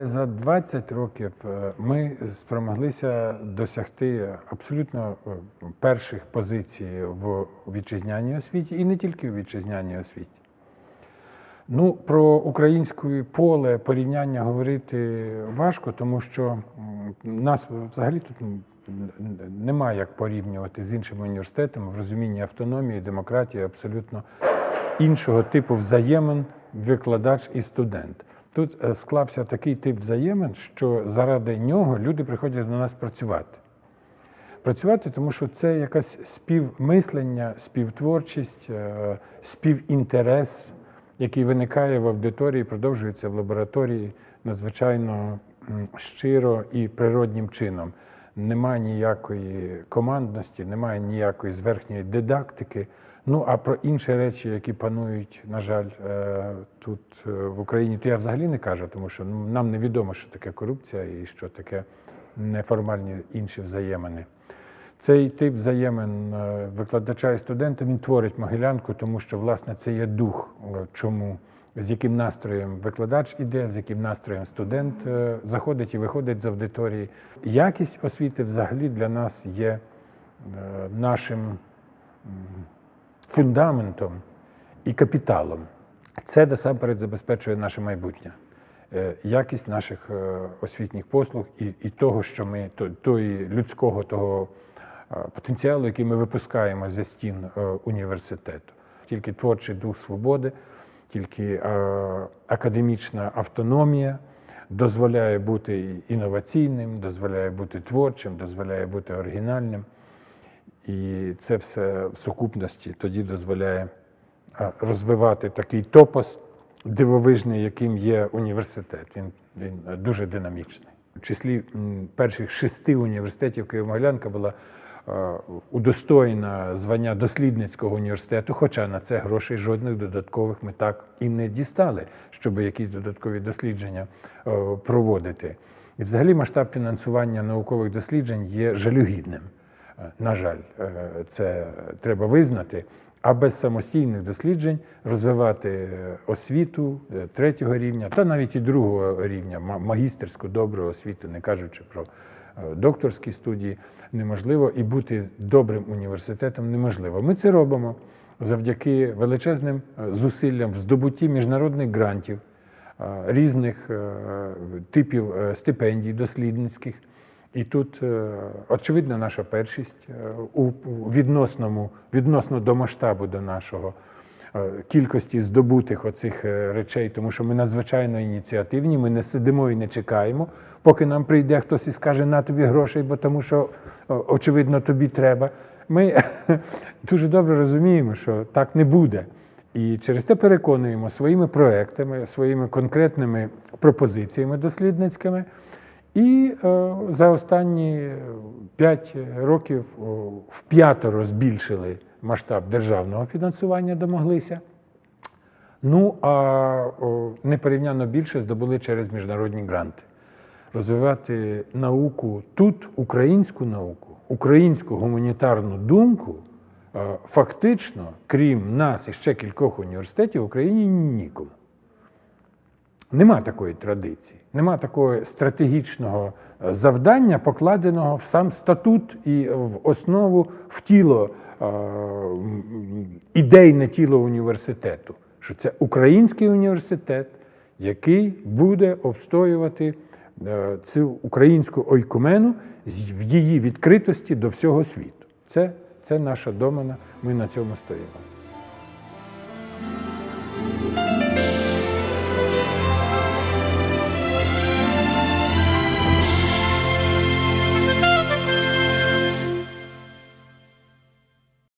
За 20 років е, ми спромоглися досягти абсолютно е, перших позицій в вітчизняній освіті і не тільки в вітчизняній освіті. Ну, про українське поле порівняння говорити важко, тому що нас взагалі тут немає як порівнювати з іншими університетами в розумінні автономії, демократії, абсолютно іншого типу взаємин викладач і студент. Тут е, склався такий тип взаємин, що заради нього люди приходять до нас працювати. Працювати, тому що це якась співмислення, співтворчість, е, співінтерес, який виникає в аудиторії, продовжується в лабораторії надзвичайно щиро і природнім чином. Немає ніякої командності, немає ніякої зверхньої дидактики. Ну а про інші речі, які панують, на жаль, е, тут е, в Україні, то я взагалі не кажу, тому що ну, нам невідомо, що таке корупція і що таке неформальні інші взаємини. Цей тип взаємин е, викладача і студента він творить могилянку, тому що власне це є дух, чому з яким настроєм викладач іде, з яким настроєм студент заходить і виходить з аудиторії. Якість освіти взагалі для нас є нашим фундаментом і капіталом. Це насамперед забезпечує наше майбутнє, Е, якість наших е, освітніх послуг і, і того, що ми то- людського того е, потенціалу, який ми випускаємо зі стін університету. Тільки творчий дух свободи, тільки академічна автономія дозволяє бути інноваційним, дозволяє бути творчим, дозволяє бути оригінальним. І це все в сукупності тоді дозволяє розвивати такий топос дивовижний, яким є університет. Він, він е, дуже динамічний. В числі перших шести університетів Києво-Могилянка була е, удостоєна звання дослідницького університету, хоча на це грошей жодних додаткових ми так і не дістали, щоб якісь додаткові дослідження е, проводити. І взагалі масштаб фінансування наукових досліджень є жалюгідним. Е, На жаль, е, це треба визнати. А без самостійних досліджень розвивати е, освіту третього рівня та навіть і другого рівня, магістерську добру освіту, не кажучи про докторські студії, неможливо і бути добрим університетом неможливо. Ми це робимо завдяки величезним зусиллям в здобутті міжнародних грантів, різних типів стипендій дослідницьких. І тут е, очевидна наша першість е, у відносному, відносно до масштабу до нашого е, кількості здобутих оцих речей, тому що ми надзвичайно ініціативні, ми не сидимо і не чекаємо, поки нам прийде хтось і скаже на тобі грошей, бо тому що очевидно тобі треба. Ми дуже добре розуміємо, що так не буде. І через те переконуємо своїми проектами, своїми конкретними пропозиціями дослідницькими. І е, за останні 5 років в п'ятеро збільшили масштаб державного фінансування, домоглися. Ну а непорівняно більше здобули через міжнародні гранти. Розвивати науку тут, українську науку, українську гуманітарну думку, е, фактично, крім нас і ще кількох університетів, в Україні нікому. Нема такої традиції, нема такого стратегічного е, завдання, покладеного в сам статут і в основу в тіло е, ідейне тіло університету. Що це український університет, який буде обстоювати е, цю українську ойкумену в її відкритості до всього світу. Це, це наша домена, ми на цьому стоїмо.